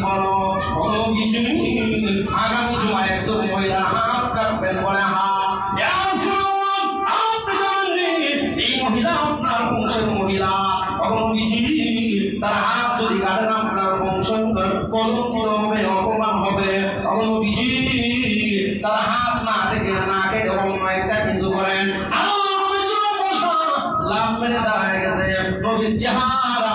বলো কোনো কিছু আগামী জুমায় একজন মহিলা হাত কাটবেন বলে হা ইয়া এই মহিলা আপনার বংশের মহিলা কোনো কিছু তার হাত যদি কাটেন আপনার বংশ কলঙ্ক হবে অপমান হবে কোনো কিছু তার হাত না থেকে না কেটে অন্য একটা কিছু করেন লাভ মেরে দাঁড়ায় গেছে নবীর চেহারা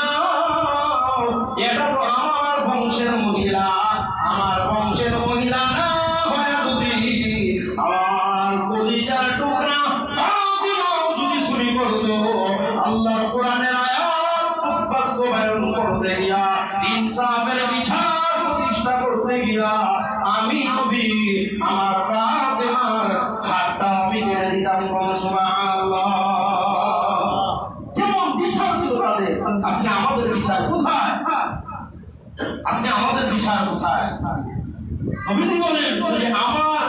করতে গিয়া ইনসাফের বিচার প্রতিষ্ঠা করতে গিয়া, আমি নবী, আমার ফাতিমার হাতটা আমি কেটে দিতাম সুবহানাল্লাহ। কেমন বিচার দিল আজকে আমাদের বিচার কোথায়? আজকে আমাদের বিচার কোথায়? বলেন যে, আমার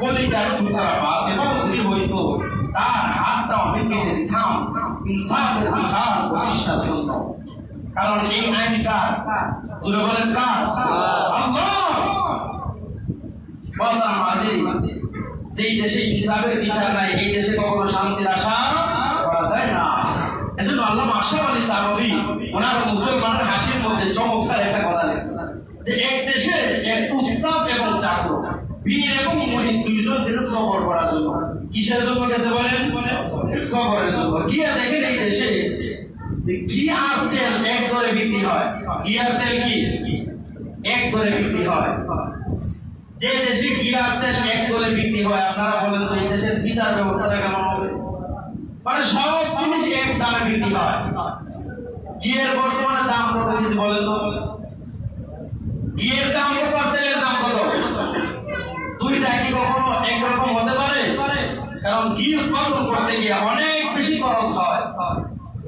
কলিজার টুকরা ফাতেমা যদি হইতো, তার হাতটা আমি দিতাম। ইনসাফের বিচার প্রতিষ্ঠার জন্য। কারণ এই আইন কার তুলে বলেন কার? যেই দেশে ইনসাফের বিচার নাই, এই দেশে কখনো শান্তির আশা করা যায় না। চমৎকার একটা কথা যে এক দেশে এক জন্য। কিসের জন্য গেছে বলেন? সফরের জন্য। গিয়া দেখেন এই দেশে ঘি আর তেল এক দরে বিক্রি হয়? ঘি তেল কি? এক দরে বিক্রি হয়। যে দেশে ঘি তেল এক দরে বিক্রি হয়, আপনারা বলেন তো এই দেশের বিচার ব্যবস্থাটা কেমন হবে? মানে সব জিনিস এক দামে বিক্রি হয়। ঘিয়ের বর্তমানে দাম কত কিছু বলেন তো? ঘিয়ের দাম কত আর তেলের দাম কত? দুইটা কি কখনো একরকম হতে পারে? কারণ ঘি উৎপাদন করতে গিয়ে অনেক বেশি খরচ হয়।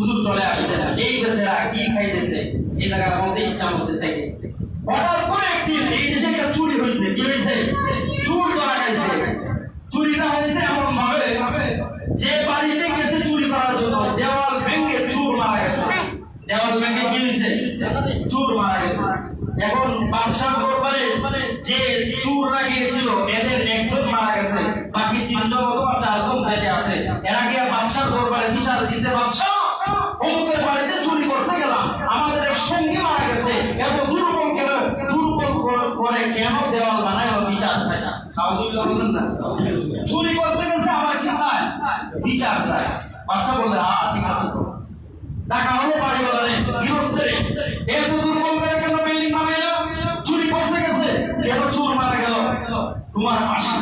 হুজুর চলে আসছেন এই দেশেরা কি খাইতেছে? এই জায়গার মধ্যে ইচ্ছা মধ্যে থেকে। হঠাৎ করে একদিন এই দেশে একটা চুরি হয়েছে। কি হয়েছে? চুর করা গেছে। চুরিটা হয়েছে, এমন ভাবে যে বাড়িতে গেছে চুরি করার জন্য, দেওয়াল ভেঙে চুর মারা গেছে। দেওয়াল ভেঙে কি হয়েছে? চুর মারা গেছে। এখন বাদশাহ দরবারে যে করে কেন দেওয়াল বানায় ও বিচার চায় না? চুরি করতে গেছে আমার কি চায়? বিচার চায়। বাদশাহ বললে হ্যাঁ ঠিক আছে টাকা হলো বাড়ি বলে গৃহস্থে। এত দুর্বল করে কেন বিল্ডিং বানাইলো চুরি করতে গেছে। কেন চোর মারা গেল? তোমার পাশি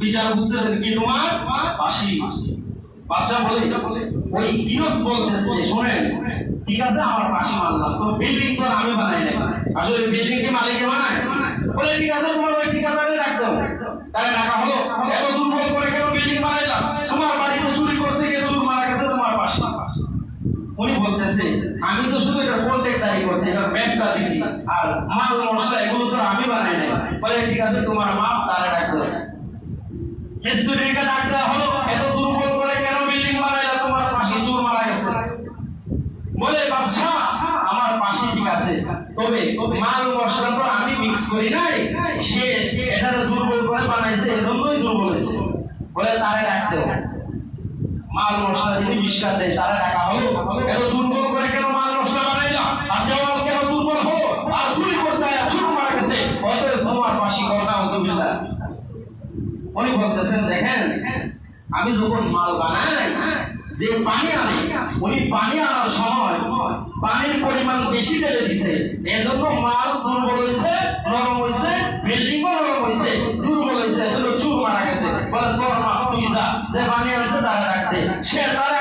বিচার বুঝতে কি তোমার? পাশি বাদশা বলে, ওই গৃহস্থ বলতেছে শোনেন ঠিক আছে আমার পাশে মানলাম তো বিল্ডিং তো আমি বানাই নাই। আসলে বিল্ডিং কি মালিকে বানায়? বলে, ঠিক আছে, তোমার ওই ঠিকাদারে রাখতো তাহলে টাকা হলো। এত দুর্বল করে কেন বিল্ডিং বানাইলাম? তোমার বাড়িতে চুরি করতে গিয়ে চোর মারা গেছে, তোমার পাশি উনি বলতেছে, আমি তো শুধু এটা প্রত্যেক তারিখ করছি, এটা ব্যাগটা দিছি। আর মাল, মশলা, এগুলো তো আমি বানাই নাই। বলে, ঠিক আছে, তোমার মাপ তারা ডাকতে হলো। তবে মাল মশলা তো আমি মিক্স করি নাই। সে এটা দুর্বল করে বানাইছে, এজন্যই দুর্বল হয়েছে। বলে তারে হবে। মাল মশলা যদি মিশকার দেয়, তারা টাকা হলো এত দুর্বল করে কেন মাল মশলা বানাইলা? আর দেওয়াল কেন দুর্বল হলো? আর চুরি করতে চুর মারা গেছে। অতএব তোমার পাশি করোনা অসুবিধা উনি বলতেছেন, দেখেন আমি যখন মাল বানাই, যে পানি আনে, উনি পানি আনার সময় পানির পরিমাণ বেশি ঢেলে দিছে। এজন্য মাল দুর্বল হয়েছে, নরম হয়েছে বিল্ডিংও নরম হয়েছে, দুর্বল হয়েছে চুর মারা গেছে। বলে তোর মা তুমি যা, যে পানি আনছে তারা ডাকতে সে তারা